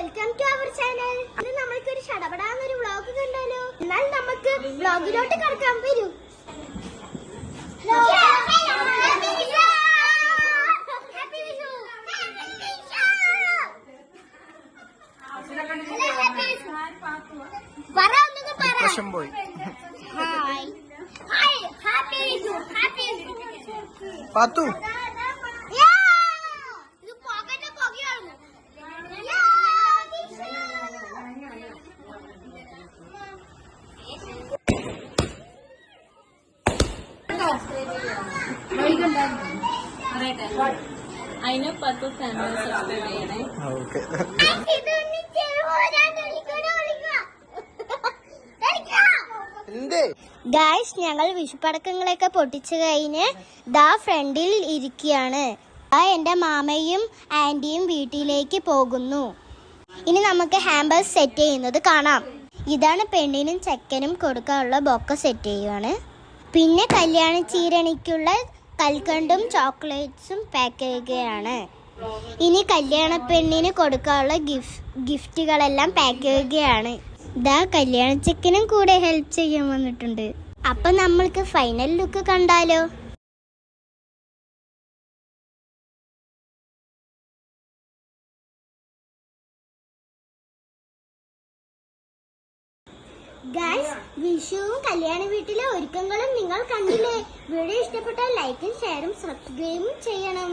Welcome to our channel ഇന്ന് നമ്മൾക്ക് ഒരു ഷടപടാന്നൊരു വ്ളോഗ് കണ്ടല്ലോ എന്നാൽ നമുക്ക് വ്ളോഗിലോട്ട് കടക്കാൻ വരൂ. പറ. സബ്സ്ക്രൈബ് ചെയ്യണേ ഗായ്സ് ഞങ്ങൾ വിഷുപടക്കങ്ങളൊക്കെ പൊട്ടിച്ചു കഴിഞ്ഞ് ദാ ഫ്രണ്ടിൽ ഇരിക്കുകയാണ്. ആ എന്റെ മാമയും ആന്റിയും വീട്ടിലേക്ക് പോകുന്നു. ഇനി നമുക്ക് ഹാമ്പേഴ്സ് സെറ്റ് ചെയ്യുന്നത് കാണാം. ഇതാണ് പെണ്ണിനും ചെക്കനും കൊടുക്കാനുള്ള ബൊക്ക സെറ്റ് ചെയ്യുവാണ്. പിന്നെ കല്യാണ ചീരണിക്കുള്ള കൽക്കണ്ടും ചോക്ലേറ്റ്സും പാക്ക് ചെയ്യുകയാണ്. ഇനി കല്യാണ പെണ്ണിന് കൊടുക്കാനുള്ള ഗിഫ്റ്റ് ഗിഫ്റ്റുകളെല്ലാം പാക്ക് ചെയ്യുകയാണ്. ഇതാ കല്യാണ ചെക്കനും കൂടെ ഹെൽപ്പ് ചെയ്യാൻ വന്നിട്ടുണ്ട്. അപ്പൊ നമ്മൾക്ക് ഫൈനൽ ലുക്ക് കണ്ടാലോ? ഗായ്സ് വിഷുവും കല്യാണ വീട്ടിലെ ഒരുക്കങ്ങളും നിങ്ങൾ കണ്ടില്ലേ? വീഡിയോ ഇഷ്ടപ്പെട്ടാൽ ലൈക്കും ഷെയറും സബ്സ്ക്രൈബും ചെയ്യണം.